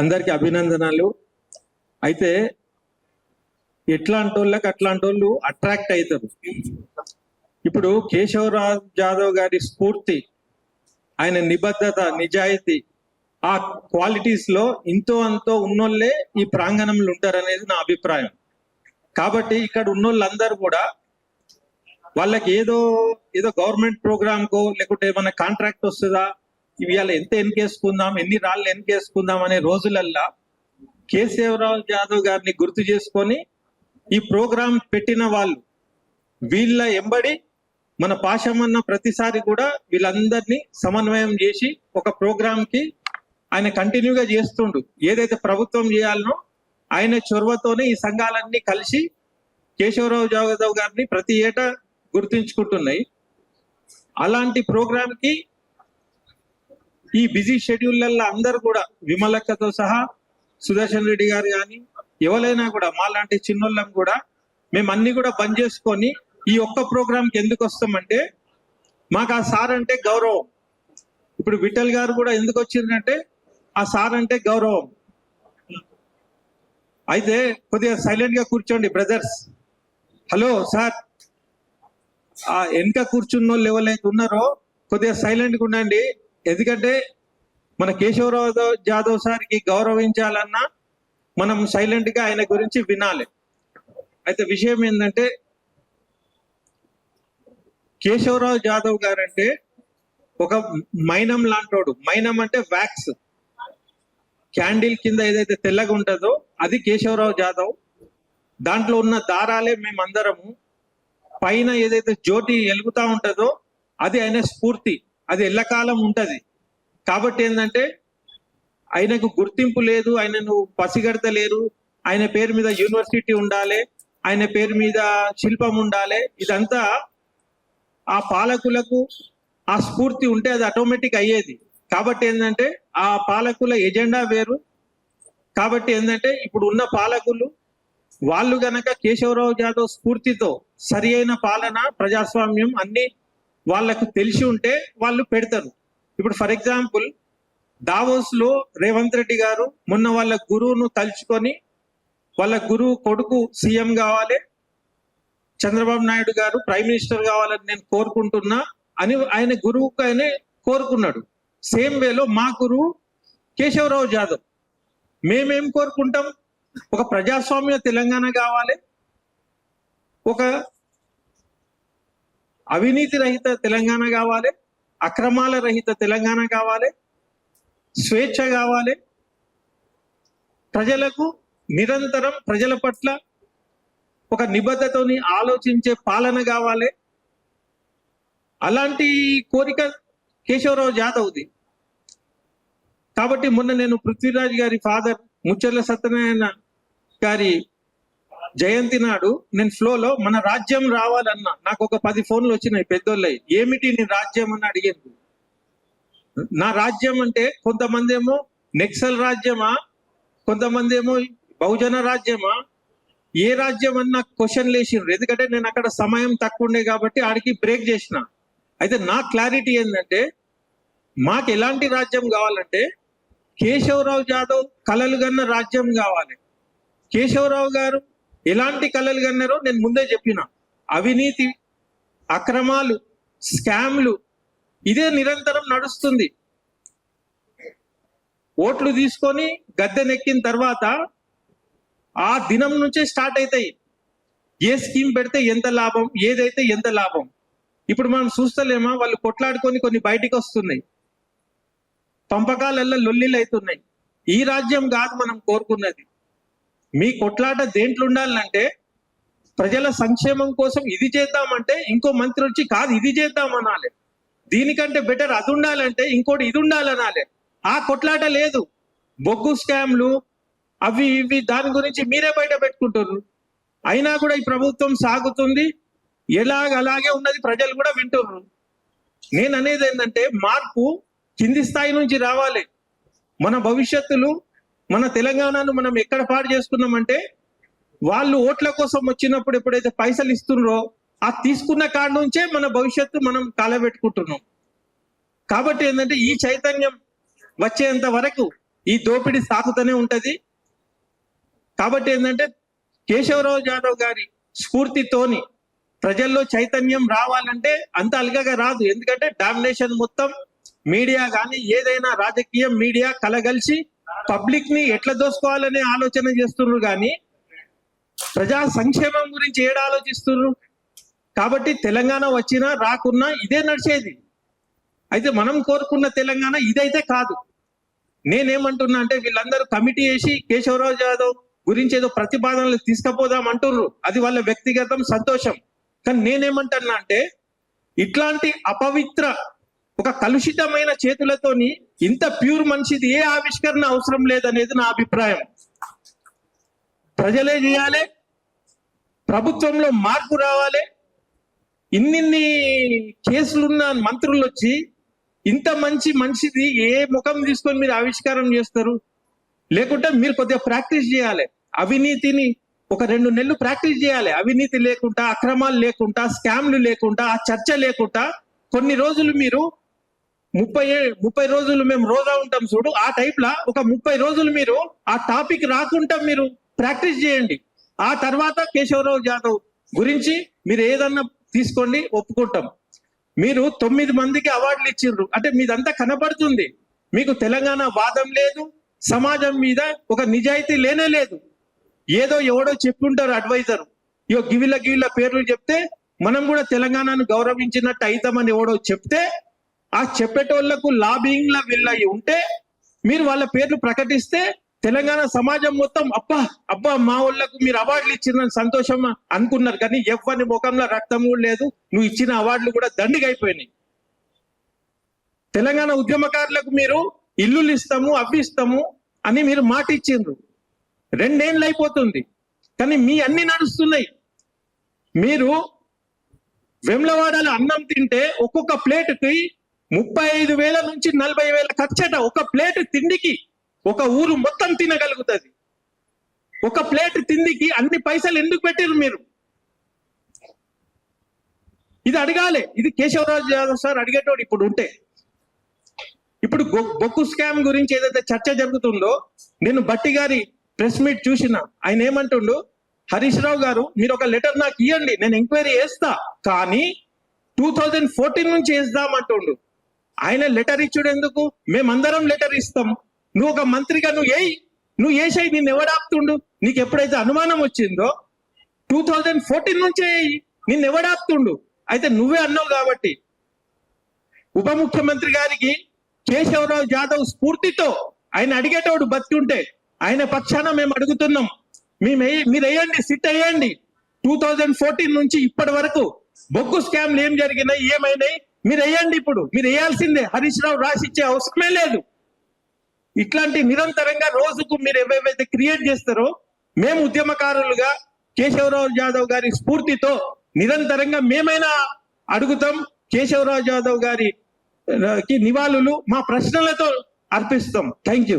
అందరికి అభినందనలు. అయితే ఎట్లాంటి వాళ్ళకి అట్లాంటి వాళ్ళు అట్రాక్ట్ అవుతారు ఇప్పుడు కేశవరాజ్ జాదవ్ గారి స్ఫూర్తి ఆయన నిబద్ధత నిజాయితీ ఆ క్వాలిటీస్లో ఇంతో అంతో ఉన్నోళ్ళే ఈ ప్రాంగణంలో ఉంటారనేది నా అభిప్రాయం. కాబట్టి ఇక్కడ ఉన్నోళ్ళందరూ కూడా వాళ్ళకి ఏదో ఏదో గవర్నమెంట్ ప్రోగ్రామ్కో లేకుంటే ఏమైనా కాంట్రాక్ట్ వస్తుందా? ఇవాళ ఎంత ఎన్కేసుకుందాం ఎన్ని రాళ్ళు ఎన్కేసుకుందాం అనే రోజులల్లా కేశవరావు జాదవ్ గారిని గుర్తు చేసుకొని ఈ ప్రోగ్రాం పెట్టిన వాళ్ళు వీళ్ళ ఎంబడి మన పాశమన్న ప్రతిసారి కూడా వీళ్ళందరినీ సమన్వయం చేసి ఒక ప్రోగ్రామ్కి ఆయన కంటిన్యూగా చేస్తుండు. ఏదైతే ప్రభుత్వం చేయాలనో ఆయన చొరవతోనే ఈ సంఘాలన్నీ కలిసి కేశవరావు జాదవ్ గారిని ప్రతి ఏటా గుర్తించుకుంటున్నాయి. అలాంటి ప్రోగ్రామ్కి ఈ బిజీ షెడ్యూల్లలో అందరూ కూడా విమలక్కతో సహా సుదర్శన్ రెడ్డి గారు కానీ ఎవరైనా కూడా మా లాంటి చిన్నోళ్ళం కూడా మేము అన్ని కూడా బంద్ చేసుకొని ఈ ఒక్క ప్రోగ్రాంకి ఎందుకు వస్తామంటే మాకు ఆ సార్ అంటే గౌరవం. ఇప్పుడు విఠల్ గారు కూడా ఎందుకు వచ్చిందంటే ఆ సార్ అంటే గౌరవం. అయితే కొద్దిగా సైలెంట్గా కూర్చోండి బ్రదర్స్ హలో సార్ ఆ వెనక కూర్చున్న వాళ్ళు ఎవరైతే ఉన్నారో కొద్దిగా సైలెంట్గా ఉండండి. ఎందుకంటే మన కేశవరావు జాదవ్ సార్కి గౌరవించాలన్నా మనం సైలెంట్గా ఆయన గురించి వినాలి. అయితే విషయం ఏంటంటే కేశవరావు జాదవ్ గారు అంటే ఒక మైనం లాంటోడు. మైనం అంటే వ్యాక్స్. క్యాండిల్ కింద ఏదైతే తెల్లగా ఉంటుందో అది కేశవరావు జాదవ్. దాంట్లో ఉన్న దారాలే మేమందరము. పైన ఏదైతే జ్యోతి వెలుగుతా ఉంటుందో అది ఆయన స్ఫూర్తి. అది ఎల్లకాలం ఉంటుంది. కాబట్టి ఏంటంటే ఆయనకు గుర్తింపు లేదు ఆయనను పసిగడతలేరు ఆయన పేరు మీద యూనివర్సిటీ ఉండాలి ఆయన పేరు మీద శిల్పం ఉండాలి ఇదంతా ఆ పాలకులకు ఆ స్ఫూర్తి ఉంటే అది ఆటోమేటిక్ అయ్యేది. కాబట్టి ఏంటంటే ఆ పాలకుల ఎజెండా వేరు. కాబట్టి ఏంటంటే ఇప్పుడు ఉన్న పాలకులు వాళ్ళు గనక కేశవరావు జాదవ్ స్ఫూర్తితో సరి అయిన పాలన ప్రజాస్వామ్యం అన్ని వాళ్ళకు తెలిసి ఉంటే వాళ్ళు పెడతారు. ఇప్పుడు ఫర్ ఎగ్జాంపుల్ దావోస్లో రేవంత్ రెడ్డి గారు మొన్న వాళ్ళ గురువును తలుచుకొని వాళ్ళ గురువు కొడుకు సీఎం కావాలి చంద్రబాబు నాయుడు గారు ప్రైమ్ మినిస్టర్ కావాలని నేను కోరుకుంటున్నా అని ఆయన గురువుకు ఆయనే కోరుకున్నాడు. సేమ్ వేలో మా గురువు కేశవరావు జాదవ్. మేమేం కోరుకుంటాం? ఒక ప్రజాస్వామ్య తెలంగాణ కావాలి ఒక అవినీతి రహిత తెలంగాణ కావాలి అక్రమాల రహిత తెలంగాణ కావాలి స్వేచ్ఛ కావాలి. ప్రజలకు నిరంతరం ప్రజల పట్ల ఒక నిబద్ధతని ఆలోచించే పాలన కావాలి. అలాంటి కోరిక కేశవరావు జాదవ్ది. కాబట్టి మొన్న నేను పృథ్వీరాజ్ గారి ఫాదర్ ముచ్చర్ల సత్యనారాయణ గారి జయంతి నాడు నేను ఫ్లోలో మన రాజ్యం రావాలన్నా నాకు ఒక పది ఫోన్లు వచ్చినాయి పెద్దోళ్ళయి ఏమిటి నీ రాజ్యం అని అడిగింది నా రాజ్యం అంటే కొంతమంది ఏమో నెక్సల్ రాజ్యమా? కొంతమంది ఏమో బహుజన రాజ్యమా? ఏ రాజ్యం అని నాకు క్వశ్చన్ లేచిండ్రు ఎందుకంటే నేను అక్కడ సమయం తక్కువ ఉండే కాబట్టి ఆడికి బ్రేక్ చేసిన. అయితే నా క్లారిటీ ఏంటంటే మాకు ఎలాంటి రాజ్యం కావాలంటే కేశవరావు జాదవ్ కలలు కన్న రాజ్యం కావాలి. కేశవరావు గారు ఎలాంటి కళలు కన్నారో నేను ముందే చెప్పిన. అవినీతి అక్రమాలు స్కామ్లు ఇదే నిరంతరం నడుస్తుంది. ఓట్లు తీసుకొని గద్దెనెక్కిన తర్వాత ఆ దినం నుంచే స్టార్ట్ అవుతాయి ఏ స్కీమ్ పెడితే ఎంత లాభం ఏదైతే ఎంత లాభం. ఇప్పుడు మనం చూస్తలేమా వాళ్ళు కొట్లాడుకొని కొన్ని బయటికి వస్తున్నాయి. పంపకాలల్లో లొల్లిలు అవుతున్నాయి ఈ రాజ్యం కాదు మనం కోరుకున్నది. మీ కొట్లాట దేంట్లో ఉండాలంటే ప్రజల సంక్షేమం కోసం ఇది చేద్దామంటే ఇంకో మంత్రి వచ్చి కాదు ఇది చేద్దాం అనాలి దీనికంటే బెటర్ అది ఉండాలంటే ఇంకోటి ఇది ఉండాలనాలి ఆ కొట్లాట లేదు. బొగ్గు స్కామ్లు అవి ఇవి దాని గురించి మీరే బయట పెట్టుకుంటారు అయినా కూడా ఈ ప్రభుత్వం సాగుతుంది. ఎలాగ అలాగే ఉన్నది ప్రజలు కూడా వింటున్నారు నేను అనేది ఏంటంటే మార్పు కింది స్థాయి నుంచి రావాలి. మన భవిష్యత్తులు మన తెలంగాణను మనం ఎక్కడ పాడు చేసుకున్నామంటే వాళ్ళు ఓట్ల కోసం వచ్చినప్పుడు ఎప్పుడైతే పైసలు ఇస్తున్నారో ఆ తీసుకున్న కాడ నుంచే మన భవిష్యత్తు మనం కాలబెట్టుకుంటున్నాం కాబట్టి ఏంటంటే ఈ చైతన్యం వచ్చేంత వరకు ఈ దోపిడీ సాగుతూనే ఉంటది. కాబట్టి ఏంటంటే కేశవరావు జాదవ్ గారి స్ఫూర్తితోని ప్రజల్లో చైతన్యం రావాలంటే అంత అలగగా రాదు. ఎందుకంటే డామినేషన్ మొత్తం మీడియా కానీ ఏదైనా రాజకీయం మీడియా కలగలిసి పబ్లిక్ని ఎట్లా దోసుకోవాలనే ఆలోచన చేస్తున్నారు కానీ ప్రజా సంక్షేమం గురించి ఏడ ఆలోచిస్తున్నారు కాబట్టి తెలంగాణ వచ్చినా రాకున్నా ఇదే నడిచేది. అయితే మనం కోరుకున్న తెలంగాణ ఇదైతే కాదు. నేనేమంటున్నా అంటే వీళ్ళందరూ కమిటీ వేసి కేశవరావు యాదవ్ గురించి ఏదో ప్రతిపాదనలు తీసుకుపోదాం అంటుర్రు. అది వాళ్ళ వ్యక్తిగతం సంతోషం. కానీ నేనేమంటున్నా అంటే ఇట్లాంటి అపవిత్ర ఒక కలుషితమైన చేతులతోని ఇంత ప్యూర్ మనిషిది ఏ ఆవిష్కరణ అవసరం లేదనేది నా అభిప్రాయం. ప్రజలే చేయాలి ప్రభుత్వంలో మార్పు రావాలి ఇన్నిన్ని కేసులున్న మంత్రులు వచ్చి ఇంత మంచి మనిషిది ఏ ముఖం తీసుకొని మీరు ఆవిష్కారం చేస్తారు? లేకుంటే మీరు కొద్దిగా ప్రాక్టీస్ చేయాలి. అవినీతిని ఒక రెండు నెలలు ప్రాక్టీస్ చేయాలి. అవినీతి లేకుండా అక్రమాలు లేకుండా స్కామ్లు లేకుండా ఆ చర్చ లేకుండా కొన్ని రోజులు మీరు ముప్పై ఏ- ముప్పై రోజులు మేము రోజా ఉంటాం చూడు. ఆ టైప్ లా ఒక ముప్పై రోజులు మీరు ఆ టాపిక్ రాకుండా మీరు ప్రాక్టీస్ చేయండి. ఆ తర్వాత కేశవరావు జాదవ్ గురించి మీరు ఏదన్నా తీసుకోండి ఒప్పుకుంటాం. మీరు తొమ్మిది మందికి అవార్డులు ఇచ్చిండ్రు. అంటే మీదంతా కనపడుతుంది మీకు తెలంగాణ వాదం లేదు సమాజం మీద ఒక నిజాయితీ లేనే లేదు. ఏదో ఎవడో చెప్పుంటారు అడ్వైజర్ ఇగో గివిల గివిల పేర్లు చెప్తే మనం కూడా తెలంగాణను గౌరవించినట్టు అవుతామని ఎవడో చెప్తే ఆ చెప్పేటోళ్ళకు లాబింగ్ లా ఉంటే మీరు వాళ్ళ పేర్లు ప్రకటిస్తే తెలంగాణ సమాజం మొత్తం అబ్బా అబ్బా మా వాళ్ళకు మీరు అవార్డులు ఇచ్చిన సంతోషం అనుకున్నారు. కానీ ఎవరి ముఖంలో రక్తం కూడా లేదు. నువ్వు ఇచ్చిన అవార్డులు కూడా దండిగా అయిపోయినాయి. తెలంగాణ ఉద్యమకారులకు మీరు ఇల్లులు ఇస్తాము అవి ఇస్తాము అని మీరు మాట ఇచ్చిండ్రు. రెండేళ్ళు అయిపోతుంది. కానీ మీ అన్ని నడుస్తున్నాయి. మీరు వెమ్లవాడలో అన్నం తింటే ఒక్కొక్క ప్లేట్కి ముప్పై ఐదు వేల నుంచి నలభై వేల ఖర్చట ఒక ప్లేట్ తిండికి ఒక ఊరు మొత్తం తినగలుగుతుంది. ఒక ప్లేట్ తిండికి అన్ని పైసలు ఎందుకు పెట్టారు మీరు? ఇది అడగాలి. ఇది కేశవరాజు యాదవ్ సార్ అడిగేటోడు ఇప్పుడు ఉంటే. ఇప్పుడు బొక్కు స్కామ్ గురించి ఏదైతే చర్చ జరుగుతుందో నేను బట్టి గారి ప్రెస్ మీట్ చూసిన. ఆయన ఏమంటుండు? హరీష్ రావు గారు మీరు ఒక లెటర్ నాకు ఇవ్వండి నేను ఎంక్వైరీ చేస్తా. కానీ టూ థౌజండ్ ఫోర్టీన్ నుంచి వేద్దామంటుండు ఆయన లెటర్ ఇచ్చుడు ఎందుకు మేమందరం లెటర్ ఇస్తాం. నువ్వు ఒక మంత్రిగా నువ్వు ఏయ్ నువ్వు ఏసాయి నిన్ను ఎవడాపుతుండు నీకు ఎప్పుడైతే అనుమానం వచ్చిందో టూ థౌజండ్ ఫోర్టీన్ నుంచే నిన్ను ఎవడాపుతుండు అయితే నువ్వే అన్నావు కాబట్టి. ఉప ముఖ్యమంత్రి గారికి కేశవరావు జాదవ్ స్ఫూర్తితో ఆయన అడిగేటోడు బతికుంటే ఉంటే ఆయన పక్షాన మేము అడుగుతున్నాం. మేమే మీరు వేయండి సిట్ వేయండి. టూ థౌజండ్ ఫోర్టీన్ నుంచి ఇప్పటి వరకు బొగ్గు స్కామ్లు ఏం జరిగినాయి ఏమైనాయి? మీరు వేయండి ఇప్పుడు. మీరు వేయాల్సిందే హరీష్ రావు రాసిచ్చే అవసరమే లేదు. ఇట్లాంటి నిరంతరంగా రోజుకు మీరు ఏవేవైతే క్రియేట్ చేస్తారో మేము ఉద్యమకారులుగా కేశవరావు జాదవ్ గారి స్ఫూర్తితో నిరంతరంగా మేమైనా అడుగుతాం కేశవరావు జాదవ్ గారి కి నివాళులు మా ప్రశ్నలతో అర్పిస్తాం. Thank you.